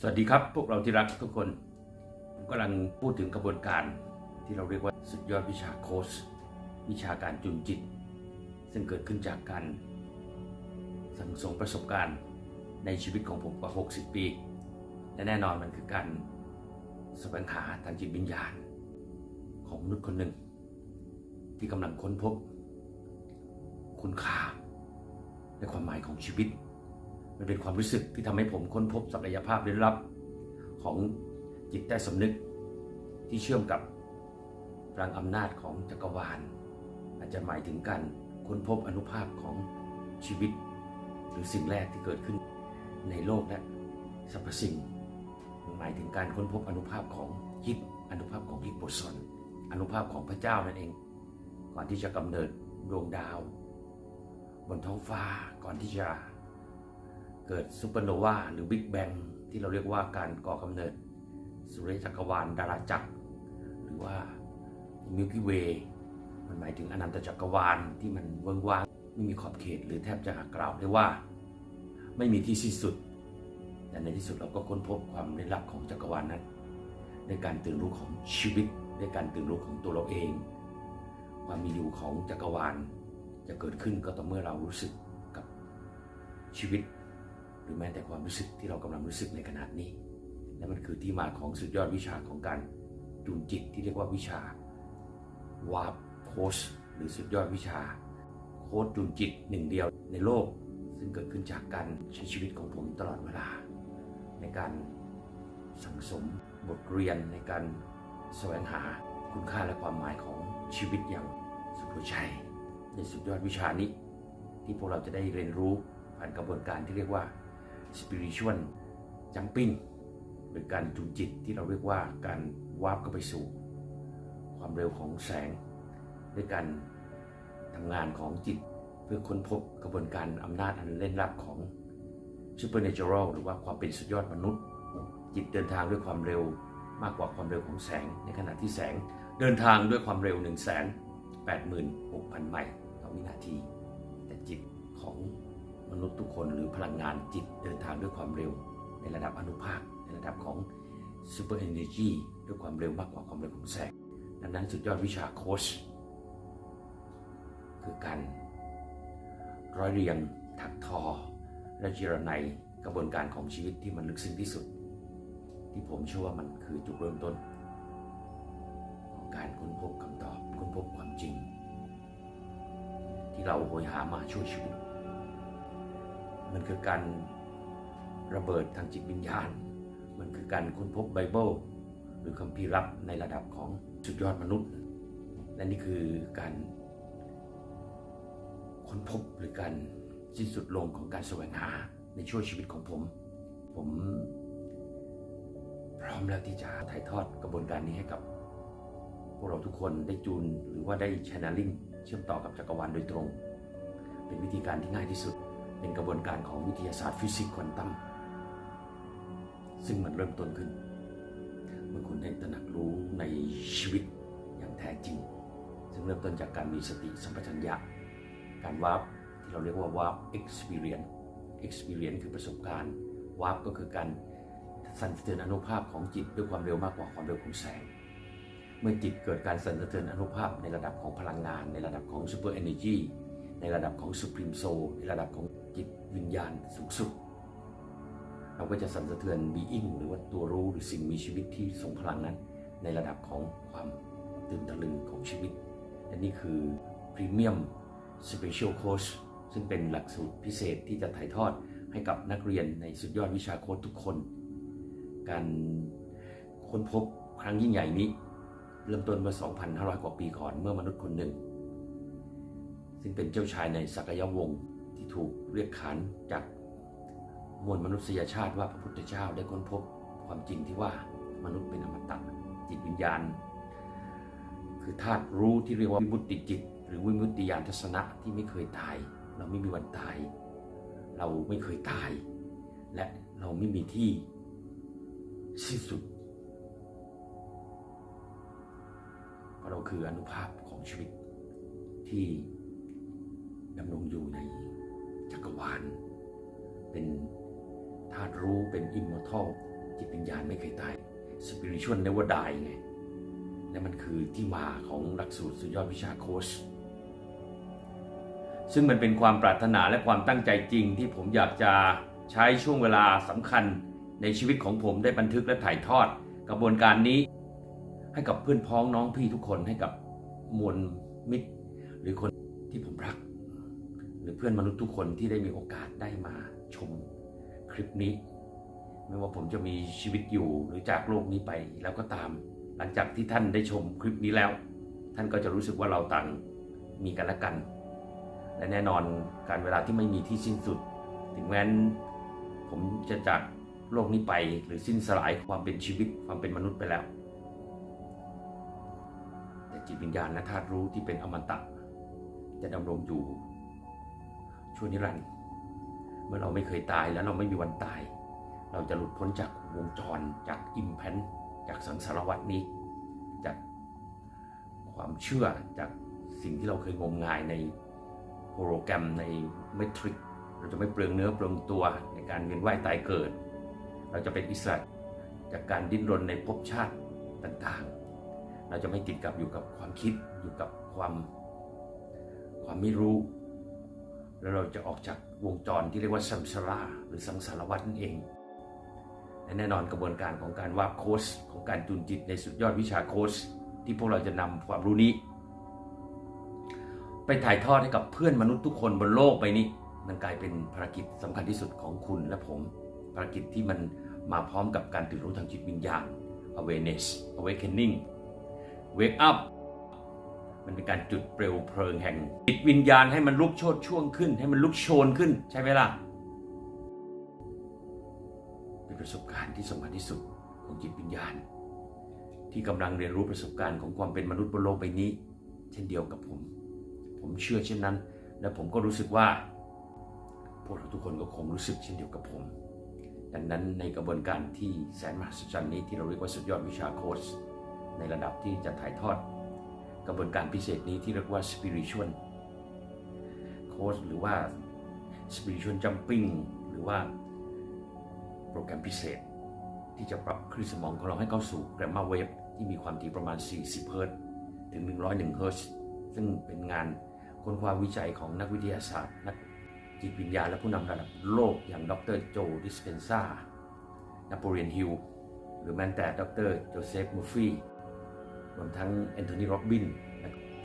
สวัสดีครับพวกเราที่รักทุกคนผมกำลังพูดถึงกระบวนการที่เราเรียกว่าสุดยอดวิชาโค้ชวิชาการจุนจิต ซึ่งเกิดขึ้นจากการสั่งสมประสบการณ์ในชีวิตของผมกว่า 60 ปี และแน่นอนมันคือการแสวงหาทางจิตวิญญาณ ของมนุษย์คนหนึ่ง ที่กำลังค้นพบ คุณค่า และความหมายของชีวิต มันเป็นความรู้สึกที่ทำให้ผมค้นพบศักยภาพลึกลับของจิตใต้สำนึกที่เชื่อมกับพลังอำนาจของจักรวาล อาจจะหมายถึงการค้นพบอนุภาพของชีวิต หรือสิ่งแรกที่เกิดขึ้นในโลกและสรรพสิ่ง หมายถึงการค้นพบอนุภาพของฮิตอนุภาพของฮิปโปซอนอนุภาพของพระเจ้านั่นเอง ก่อนที่จะกำเนิดดวงดาว บนท้องฟ้าก่อนที่จะ เกิดซูเปอร์โนวาหรือบิ๊กแบงที่เราเรียกว่าการก่อกำเนิด สุริยจักรวาลดาราจักร หรือว่ามิลกิเวย์มันหมายถึงอนันตจักรวาลที่มันเวิ้งว่างไม่มีขอบเขตหรือแทบจะกล่าวได้ว่า ไม่มีที่สิ้นสุด แต่ในที่สุดเราก็ค้นพบความลึกลับของจักรวาลนั้นในการตื่นรู้ของชีวิตในการตื่นรู้ของตัวเราเอง ความมีอยู่ของจักรวาลจะเกิดขึ้นก็ต่อเมื่อเรารู้สึกกับชีวิต รือแม้แต่ความรู้สึกที่เรากำลังรู้สึกในขณะนี้ และมันคือที่มาของสุดยอดวิชาของการจูนจิตที่เรียกว่าวิชาวาร์ปโค้ชหรือสุดยอดวิชา โค้ชจูนจิตหนึ่งเดียวในโลก ซึ่งเกิดขึ้นจากการใช้ชีวิตของผมตลอดเวลา ในการสังสมบทเรียนในการแสวงหาคุณค่าและความหมายของชีวิตอย่างสุดหัวใจในสุดยอดวิชานี้ ที่พวกเราจะได้เรียนรู้ผ่านกระบวนการที่เรียกว่า spiritual jumping หรือการจูงจิตที่เราเรียกว่าการวาร์ปเข้าไปสู่ ความเร็วของแสง ด้วยการทำงานของจิต เพื่อค้นพบกระบวนการอำนาจอันเล่นลับของ supernatural หรือว่าความเป็นสุดยอดมนุษย์ จิตเดินทางด้วยความเร็วมากกว่าความเร็วของแสง ในขณะที่แสงเดินทางด้วยความเร็ว 1 8 6 0 0 0 ไมล์ต่อวินาที แต่จิตของ มนุษย์ทุกคนหรือพลังงานจิตเดินทางด้วยความเร็ว ในระดับอนุภาค ในระดับของ super energy ด้วยความเร็วมากกว่าความเร็วของแสง ดังนั้นสุดยอดวิชาโค้ชคือการร้อยเรียงถักทอ และจิรนัยกระบวนการของชีวิตที่มันลึกซึ้งที่สุด ที่ผมเชื่อว่ามันคือจุดเริ่มต้น ของการค้นพบคำตอบค้นพบความจริง ที่เราโหยหามาช่วยชีวิต มันคือการระเบิดทางจิตวิญญาณ มันคือการค้นพบไบเบิลหรือคัมภีร์ลับในระดับของสุดยอดมนุษย์ และนี่คือการค้นพบหรือการสิ้นสุดลงของการแสวงหาในช่วงชีวิตของผม ผมพร้อมแล้วที่จะถ่ายทอดกระบวนการนี้ให้กับ พวกเราทุกคนได้จูนหรือว่าได้ channeling เชื่อมต่อกับจักรวาลโดยตรง เป็นวิธีการที่ง่ายที่สุด เป็นกระบวนการของวิทยาศาสตร์ฟิสิกส์ควอนตัมซึ่งมันเริ่มต้นขึ้น เมื่อคุณได้ตระหนักรู้ในชีวิตอย่างแท้จริง ซึ่งเริ่มต้นจากการมีสติสัมปชัญญะการวาร์ปที่เราเรียกว่าวาร์ป experience experience คือประสบการณ์วาร์ปก็คือการสั่นสะเทือนอนุภาพของจิตด้วยความเร็วมากกว่าความเร็วของแสง เมื่อจิตเกิดการสั่นสะเทือนอนุภาพในระดับของพลังงาน ในระดับของ super energy ในระดับของ supreme soul ในระดับของ วิญญาณสูงสุด เราก็จะสั่นสะเทือน being หรือว่าตัวรู้หรือสิ่งมีชีวิตที่ทรงพลังนั้น ในระดับของความตื่นตะลึงของชีวิต และนี่คือ Premium Special Course ซึ่งเป็นหลักสูตรพิเศษที่จะถ่ายทอดให้กับนักเรียนในสุดยอดวิชาโค้ดทุกคน การค้นพบครั้งยิ่งใหญ่นี้ เริ่มต้นเมื่อ 2,500 กว่าปีก่อนเมื่อมนุษย์คนหนึ่ง ซึ่งเป็นเจ้าชายในสักยวงศ์ ถูกเรียกขานจากมวลมนุษยชาติว่าพระพุทธเจ้าได้ค้นพบความจริงที่ว่ามนุษย์เป็นอมตะจิตวิญญาณ คือธาตุรู้ที่เรียกว่าวิมุตติจิต หรือวิมุตติญาณทัศนะที่ไม่เคยตาย เราไม่มีวันตาย เราไม่เคยตาย และเราไม่มีที่สิ้นสุดเพราะเราคืออนุภาพของชีวิตที่ดำรงอยู่ใน จักรวาล เป็นธาตุรู้เป็นอิมมอร์ทัลจิตวิญญาณไม่เคยตาย spiritual never die ไง และมันคือที่มาของหลักสูตรสุดยอดวิชาโค้ชซึ่งมันเป็นความปรารถนาและความตั้งใจจริงที่ผมอยากจะใช้ช่วงเวลาสำคัญในชีวิตของผมได้บันทึกและถ่ายทอดกระบวนการนี้ ให้กับเพื่อนพ้องน้องพี่ทุกคนให้กับมวลมิตร หรือคนที่ผมรัก รือเพื่อนมนุษย์ทุกคนที่ได้มีโอกาสได้มาชมคลิปนี้ ไม่ว่าผมจะมีชีวิตอยู่หรือจากโลกนี้ไปแล้วก็ตาม หลังจากที่ท่านได้ชมคลิปนี้แล้ว ท่านก็จะรู้สึกว่าเราต่างมีกันและกัน และแน่นอนการเวลาที่ไม่มีที่สิ้นสุด ถึงแม้นผมจะจากโลกนี้ไปหรือสิ้นสลายความเป็นชีวิตความเป็นมนุษย์ไปแล้ว แต่จิตวิญญาณและธาตุรู้ที่เป็นอมตะ จะดำรงอยู่ ชั่วนิรันดร์เมื่อเราไม่เคยตายและเราไม่มีวันตาย เราจะหลุดพ้นจากวงจรจากอิมแพนจากสังสารวัตนี้ จากความเชื่อจากสิ่งที่เราเคยงมงายในโปรแกรมในเมทริกเราจะไม่เปลืองเนื้อเปลืองตัวในการเวียนว่ายตายเกิด เราจะเป็นอิสระจากการดิ้นรนในภพชาติต่างๆ เราจะไม่ติดกับอยู่กับความคิดอยู่กับความความไม่รู้ แล้วเราจะออกจากวงจรที่เรียกว่าสัมสาราหรือสังสารวัฏนั่นเองและแน่นอนกระบวนการของการวาดโค้ชของการจูนจิตในสุดยอดวิชาโค้ชที่พวกเราจะนำความรู้นี้ ไปถ่ายทอดให้กับเพื่อนมนุษย์ทุกคนบนโลกใบนี้ มันกลายเป็นภารกิจสำคัญที่สุดของคุณและผม ภารกิจที่มันมาพร้อมกับการตื่นรู้ทางจิตวิญญาณ awareness awakening wake up มันเป็นการจุดเปลวเพลิงแห่งจิตวิญญาณให้มันลุกโชนช่วงขึ้น ให้มันลุกโชนขึ้น ใช่ไหมล่ะ เป็นประสบการณ์ที่สำคัญที่สุดของจิตวิญญาณ ที่กำลังเรียนรู้ประสบการณ์ของความเป็นมนุษย์บนโลกใบนี้ เช่นเดียวกับผม ผมเชื่อเช่นนั้น และผมก็รู้สึกว่า พวกเราทุกคนก็คงรู้สึกเช่นเดียวกับผม ดังนั้นในกระบวนการที่แสนมหัศจรรย์นี้ที่เราเรียกว่าสุดยอดวิชาโค้ชในระดับที่จะถ่ายทอด กระบวนการพิเศษนี้ที่เรียกว่า spiritual coach หรือว่า spiritual jumping หรือว่าโปรแกรมพิเศษ ที่จะปรับคลื่นสมองของเราให้เข้าสู่แกรมมาเวฟที่มีความถี่ประมาณ 40 เฮิรตถึง 101 เฮิรตซ์ซึ่งเป็นงานค้นคว้าวิจัยของนักวิทยาศาสตร์ นักจิตวิญญาณและผู้นำระดับโลกอย่างดรโจดิสเพนซานโปเลียนฮิลหรือแม้แต่ดรโจเซฟมูฟี่ รวมทั้งแอนโทนีโรบิน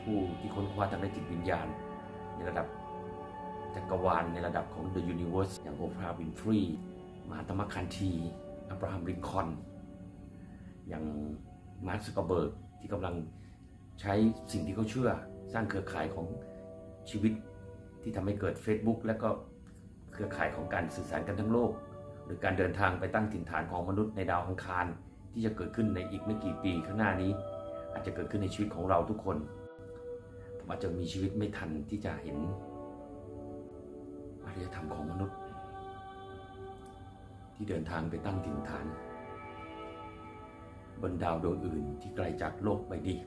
ผู้ที่ค้นคว้าทางด้านจิตวิญญาณ ในระดับจักรวาลในระดับของ The Universe อย่างโอปราห์วินฟรีมาตมะคันทีอับราฮัมลินคอนอย่างมาร์คซักอร์เบิร์กที่กำลังใช้สิ่งที่เขาเชื่อสร้างเครือข่ายของชีวิตที่ทำให้เกิด Facebook และก็เครือข่ายของการสื่อสารกันทั้งโลก หรือการเดินทางไปตั้งถิ่นฐานของมนุษย์ในดาวอังคาร ที่จะเกิดขึ้นในอีกไม่กี่ปีข้างหน้านี้ อาจจะเกิดขึ้นในชีวิตของเราทุกคน ผมอาจจะมีชีวิตไม่ทันที่จะเห็นอารยธรรมของมนุษย์ ที่เดินทางไปตั้งถิ่นฐาน บนดาวดวงอื่นที่ไกลจากโลกใบนี้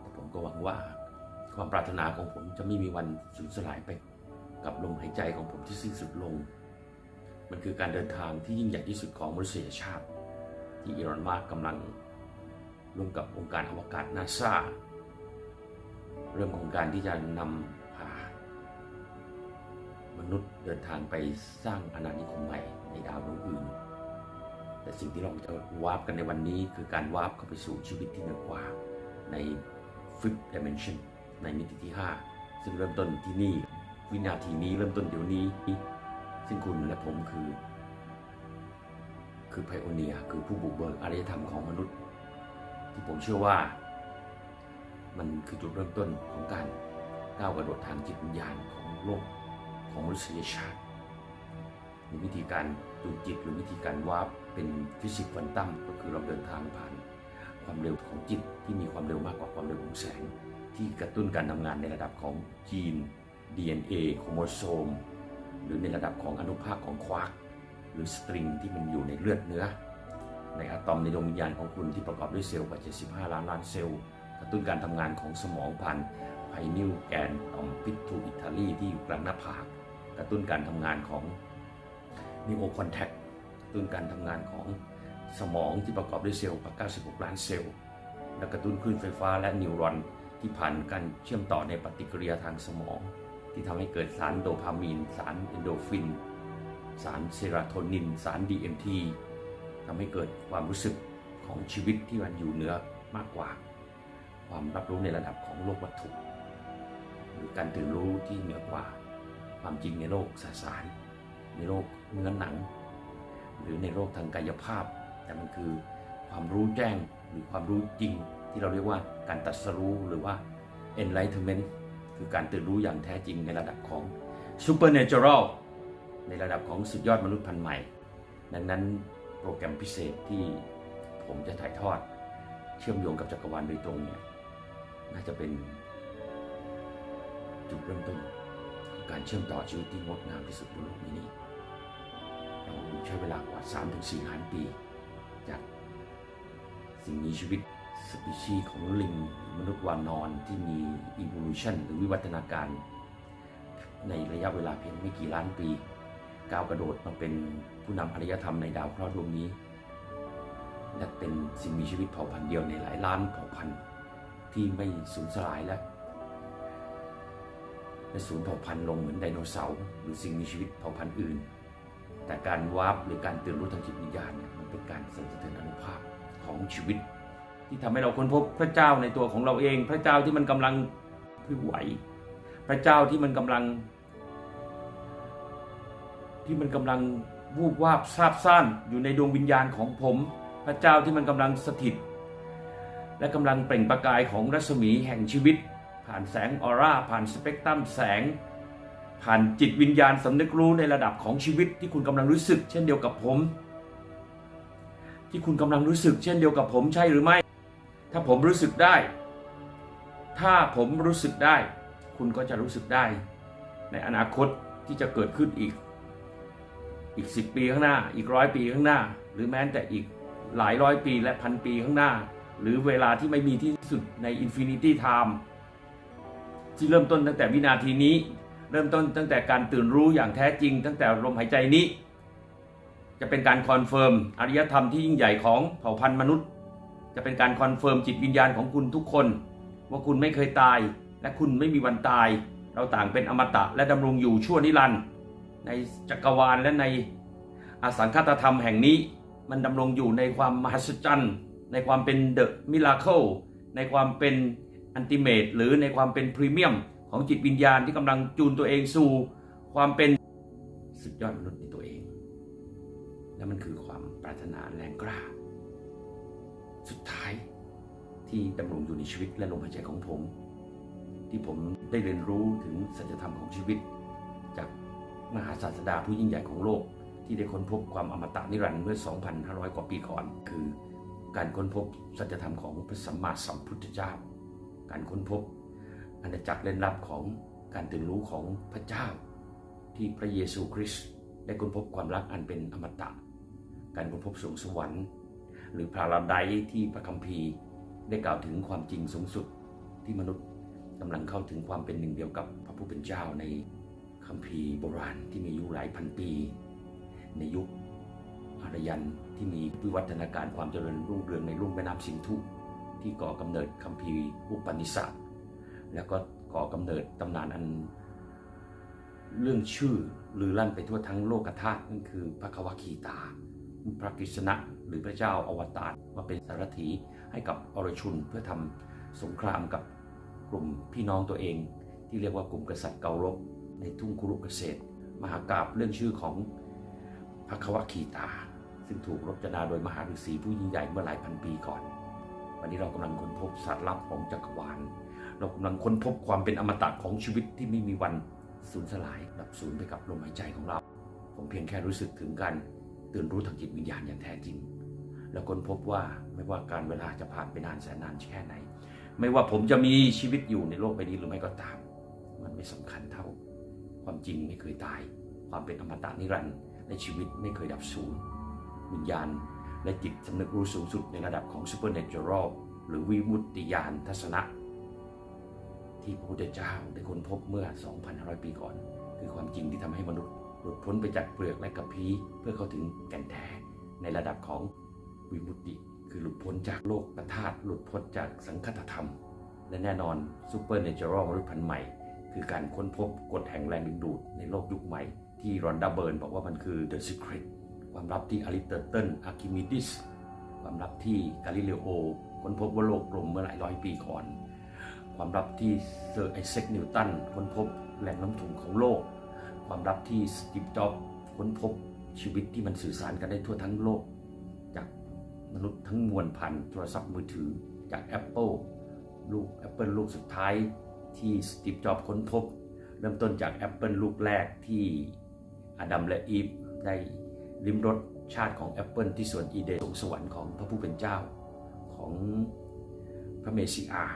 แต่ผมก็หวังว่าความปรารถนาของผมจะไม่มีวันสูญสลายไป กับลมหายใจของผมที่สิ้นสุดลง มันคือการเดินทางที่ยิ่งใหญ่ที่สุดของมนุษยชาติ ที่อีรอนมาร์กกำลังร่วมกับองค์การอวกาศนาซาเริ่มโครงการที่จะนำพามนุษย์เดินทางไปสร้างอาณานิคมใหม่ในดาวดวงอื่น แต่สิ่งที่เราจะวาร์ปกันในวันนี้คือการวาร์ปเข้าไปสู่ชีวิตที่เหนือกว่าใน fifth dimension ในมิติที่ 5 ซึ่งเริ่มต้นที่นี่ วินาทีนี้เริ่มต้นเดี๋ยวนี้ ซึ่งคุณและผมคือ คือไพโอเนียคือผู้บุกเบิกอารยธรรมของมนุษย์ ที่ผมเชื่อว่า มันคือจุดเริ่มต้นของการก้าวกระโดดทางจิตวิญญาณของโลกของมนุษยชาติหรือวิธีการดูจิตหรือวิธีการวาร์ปเป็นฟิสิกส์ควอนตัมก็คือเราเดินทางผ่านความเร็วของจิตที่มีความเร็วมากกว่าความเร็วของแสง ที่กระตุ้นการทำงานในระดับของจีน DNA โครโมโซม หรือในระดับของอนุภาคของควาร์กหรือสตริงที่มันอยู่ในเลือดเนื้อ ในอะตอมในดวงวิญญาณของคุณที่ประกอบด้วยเซลล์กว่า 75 ล้านล้านเซลล์กระตุ้นการทำงานของสมองผ่านพนิวแกนตอมพิทูอิตาลีที่อยู่กลางหน้าผากกระตุ้นการทำงานของนิโอคอนแทคกระตุ้นการทำงานของสมองที่ประกอบด้วยเซลล์กว่า96 ล้านเซลล์และกระตุ้นคลื่นไฟฟ้าและนิวรอนที่ผ่านการเชื่อมต่อในปฏิกิริยาทางสมอง ที่ทำให้เกิดสารโดพามีน สารเอนโดฟิน สารเซโรโทนิน สาร DMT ทำให้เกิดความรู้สึกของชีวิตที่มันอยู่เหนือมากกว่า ความรับรู้ในระดับของโลกวัตถุ หรือการตื่นรู้ที่เหนือกว่า ความจริงในโลกสสาร ในโลกเนื้อหนัง หรือในโลกทางกายภาพ แต่มันคือความรู้แจ้งหรือความรู้จริง ที่เราเรียกว่าการตรัสรู้หรือว่า enlightenment คือการตื่นรู้อย่างแท้จริงในระดับของ supernatural ในระดับของสุดยอดมนุษย์พันธุ์ใหม่ ดังนั้นโปรแกรมพิเศษที่ผมจะถ่ายทอด เชื่อมโยงกับจักรวาลโดยตรงเนี่ยน่าจะเป็นจุดเริ่มต้นของการเชื่อมต่อชีวิตที่งดงามที่สุดบนโลกนี้เราใช้เวลากว่า 3-4ล้านปี จากสิ่งมีชีวิต สปีชีของลิงมนุษย์วานอนที่มี evolution หรือวิวัฒนาการ ในระยะเวลาเพียงไม่กี่ล้านปี ก้าวกระโดดมาเป็นผู้นำอารยธรรมในดาวเคราะห์ดวงนี้ และเป็นสิ่งมีชีวิตเผ่าพันธุ์เดียวในหลายล้านเผ่าพันธุ์ที่ไม่สูญสลายและและสูญเผ่าพันธุ์ลงเหมือนไดโนเสาร์หรือสิ่งมีชีวิตเผ่าพันธุ์อื่น แต่การวาร์ปหรือการตื่นรู้ทางจิตวิญญาณเนี่ยมันเป็นการสั่นสะเทือนอนุภาพของชีวิต ที่ทำให้เราค้นพบพระเจ้าในตัวของเราเอง พระเจ้าที่มันกำลังพิไหว พระเจ้าที่มันกำลัง ที่มันกำลังวูบวาบซาบซ่านอยู่ในดวงวิญญาณของผม พระเจ้าที่มันกำลังสถิต และกำลังเปล่งประกายของรัศมีแห่งชีวิต ผ่านแสงออร่าผ่านสเปกตรัมแสง ผ่านจิตวิญญาณสำนึกรู้ในระดับของชีวิตที่คุณกำลังรู้สึก เช่นเดียวกับผม ที่คุณกำลังรู้สึกเช่นเดียวกับผมใช่หรือไม่ ถ้าผมรู้สึกได้ ถ้าผมรู้สึกได้ คุณก็จะรู้สึกได้ ในอนาคตที่จะเกิดขึ้นอีก อีกสิปีข้างหน้า อีกร้อยปีข้างหน้า หรือแม้แต่อีกหลายร้อยปีและพันปีข้างหน้า หรือเวลาที่ไม่มีที่สุดในอินฟินิตี้ไทม์ที่เริ่มต้นตั้งแต่วินาทีนี้ เริ่มต้นตั้งแต่การตื่นรู้อย่างแท้จริง ตั้งแต่ลมหายใจนี้ จะเป็นการคอนเฟิร์มอารยธรรมที่ยิ่งใหญ่ของเผ่าพันธุ์มนุษย์ จะเป็นการคอนเฟิร์มจิตวิญญาณของคุณทุกคน ว่าคุณไม่เคยตาย และคุณไม่มีวันตาย เราต่างเป็นอมตะและดำรงอยู่ชั่วนิรันดร์ในจักรวาลและในอสังคตธรรมแห่งนี้ มันดำรงอยู่ในความมหัศจรรย์ในความเป็นเดอะมิราเคิลในความเป็นอันติเมตหรือในความเป็นพรีเมียมของจิตวิญญาณที่กำลังจูนตัวเองสู่ ความเป็นสุดยอดมนุษย์ในตัวเอง และมันคือความปรารถนาแรงกล้า สุดท้ายที่ดำรงอยู่ในชีวิตและลมหายใจของผม ที่ผมได้เรียนรู้ถึงสัจธรรมของชีวิต จากมหาศาสดาผู้ยิ่งใหญ่ของโลก ที่ได้ค้นพบความอมตะนิรันดร์เมื่อ 2,500 กว่าปีก่อน คือ การค้นพบสัจธรรมของพระสัมมาสัมพุทธเจ้า การค้นพบอาณาจักรเล่นลับของการตื่นรู้ของพระเจ้า ที่พระเยซูคริสต์ได้ค้นพบความรักอันเป็นอมตะ การค้นพบสวงสวรรค์ หรือพาราไดที่พระคัมภีร์ได้กล่าวถึงความจริงสูงสุดที่มนุษย์กำลังเข้าถึงความเป็นหนึ่งเดียวกับพระผู้เป็นเจ้าในคัมภีร์โบราณที่มีอายุหลายพันปี ในยุคอารยันที่มีวิวัฒนาการความเจริญรุ่งเรืองในรุ่มแม่น้ำสินธุที่ก่อกำเนิดคัมภีร์อุปนิสัตแล้วก็ก่อกำเนิดตำนานอัน เรื่องชื่อลือลั่นไปทั่วทั้งโลกธาตุนั่นคือพระควคีตา พระกฤษณะ หรือพระเจ้าอวตารมาเป็นสารถีให้กับอรชุนเพื่อทำสงครามกับกลุ่มพี่น้องตัวเอง ที่เรียกว่ากลุ่มกษัตริย์เการบ ในทุ่งคุรุกเกษตร มหากราบเรื่องชื่อของพระควคีตา ซึ่งถูกรบจนาโดยมหาฤาษีผู้ยิ่งใหญ่เมื่อหลายพันปีก่อน วันนี้เรากำลังค้นพบศาสตร์ลับของจักรวาล เรากำลังค้นพบความเป็นอมตะของชีวิตที่ไม่มีวันสูญสลายดับสูญไปกับลมหายใจของเรา ผมเพียงแค่รู้สึกถึงการตื่นรู้ทางจิตวิญญาณอย่างแท้จริง แล้วค้นพบว่าไม่ว่าการเวลาจะผ่านไปนานแสนนานแค่ไหน ไม่ว่าผมจะมีชีวิตอยู่ในโลกใบนี้หรือไม่ก็ตาม มันไม่สำคัญเท่า ความจริงไม่เคยตาย ความเป็นอมตะนิรันดร์ในชีวิตไม่เคยดับสูญวิญญาณและจิตสำนึกรู้สูงสุดในระดับของ supernatural หรือวิมุตติญาณทัศนะที่ที่พระพุทธเจ้าได้ค้นพบเมื่อ 2,500 ปีก่อน คือความจริงที่ทำให้มนุษย์หลุดพ้นไปจากเปลือกและกระพี้เพื่อเข้าถึงแก่นแท้ในระดับของ วิมุตติ คือหลุดพ้นจากโลกประทาตหลุดพ้นจากสังคตธรรม และแน่นอนซูเปอร์เนเจอรัลมนุษย์พันธุ์ใหม่ คือการค้นพบกฎแห่งแรงดึงดูดในโลกยุคใหม่ ที่รอนดาเบิร์นบอกว่ามันคือ The Secret ความลับที่อริสโตเติลอาร์คิมิดิสความลับที่กาลิเลโอค้นพบว่าโลกกลมเมื่อหลายร้อยปีก่อน ความลับที่เซอร์ไอแซคนิวตันค้นพบแหล่งน้ำถ่วงของโลก ความลับที่สตีฟจ็อบค้นพบชีวิตที่มันสื่อสารกันได้ทั่วทั้งโลก มนุษย์ทั้งมวลพันโทรศัพท์มือถือจาก Apple ลูก Apple ลูกสุดท้ายที่สตีฟจ็อบค้นพบ เริ่มต้นจาก Apple ลูกแรกที่อดัมและอีฟได้ลิ้มรสชาติของแอปเปิลที่สวนอีเดนสวรรค์ของพระผู้เป็นเจ้า ของพระเมสสิอา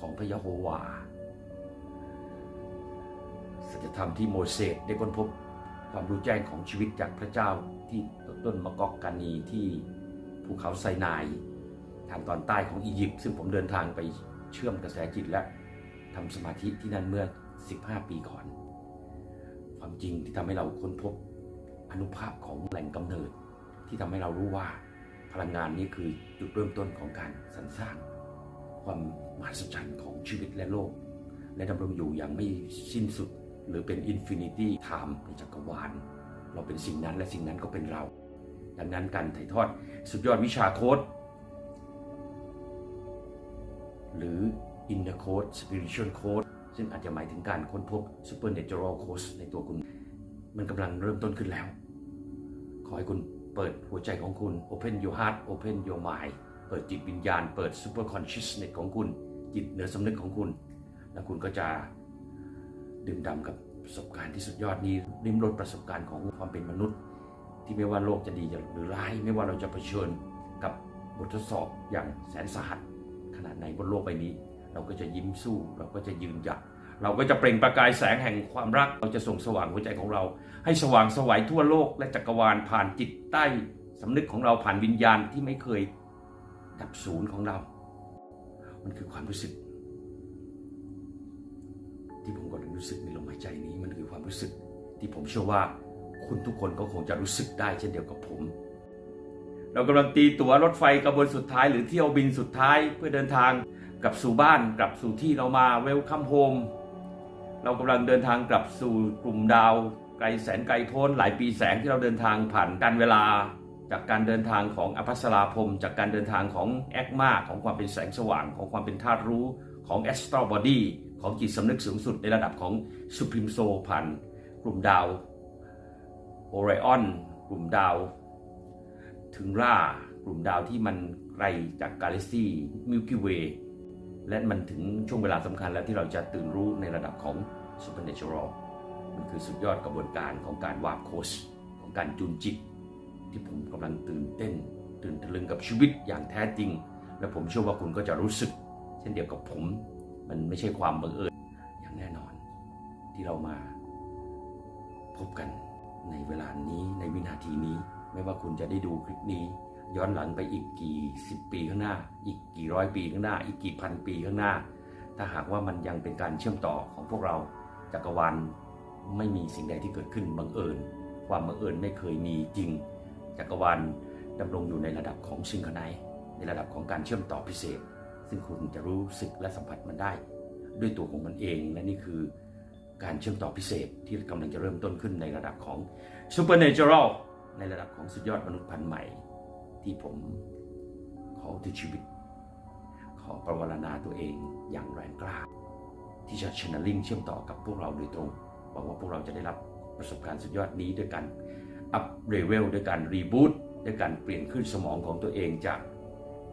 ของพระยะโฮวาสัจธรรมที่โมเสสได้ค้นพบความรู้แจ้งของชีวิตจากพระเจ้าที่ต้นมะกอกกานีที่ ภูเขาไซนายทางตอนใต้ของอียิปต์ซึ่งผมเดินทางไปเชื่อมกระแสจิตและทำสมาธิที่นั่นเมื่อ 15 ปีก่อน ความจริงที่ทำให้เราค้นพบอนุภาพของแหล่งกำเนิด ที่ทำให้เรารู้ว่าพลังงานนี้คือจุดเริ่มต้นของการสรรสร้าง ความมหัศจรรย์ของชีวิตและโลก และดำรงอยู่อย่างไม่สิ้นสุด หรือเป็นอินฟินิตี้ไทม์ในจักรวาล เราเป็นสิ่งนั้นและสิ่งนั้นก็เป็นเรา ดังนั้นการถ่ายทอดสุดยอดวิชาโค้ดหรือ Inner Code Spiritual Code ซึ่งอาจจะหมายถึงการค้นพบ Supernatural Code ในตัวคุณ มันกำลังเริ่มต้นขึ้นแล้ว ขอให้คุณเปิดหัวใจของคุณ Open your heart Open your mind เปิดจิตวิญญาณ เปิด Super Consciousness ของคุณ จิตเหนือสำนึกของคุณ แล้วคุณก็จะดื่มด่ำกับประสบการณ์ที่สุดยอดนี้ริมรสประสบการณ์ของความเป็นมนุษย์ ที่ไม่ว่าโลกจะดีหรือร้าย ไม่ว่าเราจะเผชิญกับบททดสอบอย่างแสนสาหัสขนาดไหนบนโลกใบนี้ เราก็จะยิ้มสู้ เราก็จะยืนหยัด เราก็จะเปล่งประกายแสงแห่งความรัก เราจะส่งสว่างหัวใจของเรา ให้สว่างสวัยทั่วโลกและจักรวาลผ่านจิตใต้สำนึกของเราผ่านวิญญาณที่ไม่เคยดับศูนย์ของเรา มันคือความรู้สึก ที่ผมกำลังรู้สึกในลมหายใจนี้มันคือความรู้สึก ที่ผมเชื่อว่า คุณทุกคนก็คงจะรู้สึกได้เช่นเดียวกับผม เรากำลังตีตั๋วรถไฟกระบวนสุดท้ายหรือเที่ยวบินสุดท้ายเพื่อเดินทางกลับสู่บ้านกลับสู่ที่เรามาเวลคัมโฮมเรากำลังเดินทางกลับสู่กลุ่มดาว ไกลแสนไกลโพ้นหลายปีแสงที่เราเดินทางผ่านการเวลา จากการเดินทางของอภัสราพรมจากการเดินทางของแอคมาของความเป็นแสงสว่างของความเป็นธาตุรู้ของแอสตร l บอดี้ของจิตสำนึกสูงสุดในระดับของสุพ e มโซผ่านกลุ่มดาว โอไรออนกลุ่มดาวถึงร่ากลุ่มดาวที่มันไกลจากกาแล็กซี่มิลกิเวย์และมันถึงช่วงเวลาสำคัญแล้วที่เราจะตื่นรู้ในระดับของ supernatural มันคือสุดยอดกระบวนการของการวาบโคชของการจุนจิต ที่ผมกำลังตื่นเต้น ตื่นตะลึงกับชีวิตอย่างแท้จริง และผมเชื่อว่าคุณก็จะรู้สึก เช่นเดียวกับผม มันไม่ใช่ความบังเอิญอย่างแน่นอนที่เรามาพบกัน ในเวลานี้ในวินาทีนี้ ไม่ว่าคุณจะได้ดูคลิปนี้ ย้อนหลังไปอีกกี่สิบปีข้างหน้า อีกกี่ร้อยปีข้างหน้า อีกกี่พันปีข้างหน้า ถ้าหากว่ามันยังเป็นการเชื่อมต่อของพวกเราจักรวาลไม่มีสิ่งใดที่เกิดขึ้นบังเอิญ ความบังเอิญไม่เคยมีจริง จักรวาลดำรงอยู่ในระดับของซิงคไนในระดับของการเชื่อมต่อพิเศษ ซึ่งคุณจะรู้สึกและสัมผัสมันได้ ด้วยตัวของมันเองและนี่คือ การเชื่อมต่อพิเศษที่กำลังจะเริ่มต้นขึ้นในระดับของ Supernatural ในระดับของสุดยอดมนุษย์พันธุ์ใหม่ ที่ผมขอที่ชีวิต ขอประวรณาตัวเองอย่างแรงกล้า ที่จะชนลิงเชื่อมต่อกับพวกเราโดยตรงหวังว่าพวกเราจะได้รับประสบการณ์สุดยอดนี้ด้วยกันอัพเรเวลด้วยการรีบูตด้วยการเปลี่ยนขึ้นสมองของตัวเองจาก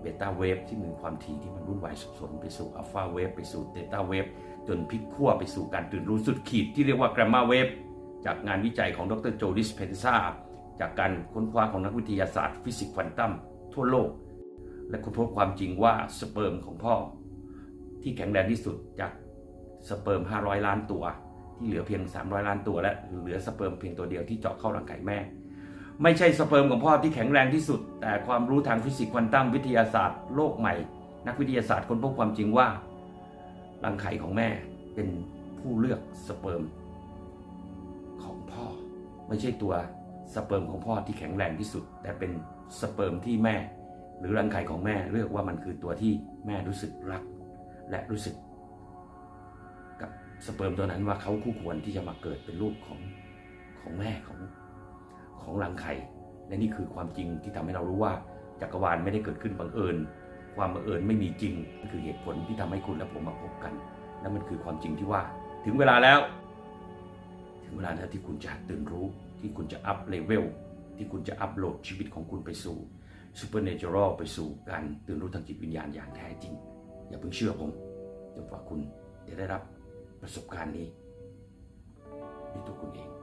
เบต้าเวฟที่มีความถี่ที่มันวุ่นวายสับสนไปสู่อัลฟาเวฟไปสู่เตต้าเวฟ จนพลิกขั้วไปสู่การตื่นรู้สุดขีดที่เรียกว่าแกรมมาเวฟจากงานวิจัยของดรโจดิสเพนซาจากการค้นคว้าของนักวิทยาศาสตร์ฟิสิกส์ควอนตัมทั่วโลก และค้นพบความจริงว่าสเปิร์มของพ่อ ที่แข็งแรงที่สุดจากสเปิร์ม 500 ล้านตัว ที่เหลือเพียง 300 ล้านตัว และเหลือสเปิร์มเพียงตัวเดียวที่เจาะเข้าร่างกายแม่ ไม่ใช่สเปิร์มของพ่อที่แข็งแรงที่สุด แต่ความรู้ทางฟิสิกส์ควอนตัมวิทยาศาสตร์โลกใหม่ นักวิทยาศาสตร์ค้นพบความจริงว่า รังไข่ของแม่เป็นผู้เลือกสเปิร์มของพ่อ ไม่ใช่ตัวสเปิร์มของพ่อที่แข็งแรงที่สุด แต่เป็นสเปิร์มที่แม่ หรือรังไข่ของแม่เลือกว่ามันคือตัวที่แม่รู้สึกรัก และรู้สึก กับสเปิร์มตัวนั้นว่าเขาคู่ควรที่จะมาเกิดเป็นลูกของของแม่ของของรังไข่และนี่คือความจริงที่ทำให้เรารู้ว่าจักรวาลไม่ได้เกิดขึ้นบังเอิญ ความบังเอิญไม่มีจริงมันคือเหตุผลที่ทำให้คุณและผมมาพบกัน และมันคือความจริงที่ว่า ถึงเวลาแล้ว ถึงเวลาแล้วที่คุณจะตื่นรู้ ที่คุณจะอัพเลเวลที่คุณจะอัพโหลดชีวิตของคุณไปสู่ซูเปอร์เนเจอรัลไปสู่การตื่นรู้ทางจิตวิญญาณอย่างแท้จริง อย่าเพิ่งเชื่อผมจนกว่าคุณจะได้รับประสบการณ์นี้ด้วยตัวคุณเอง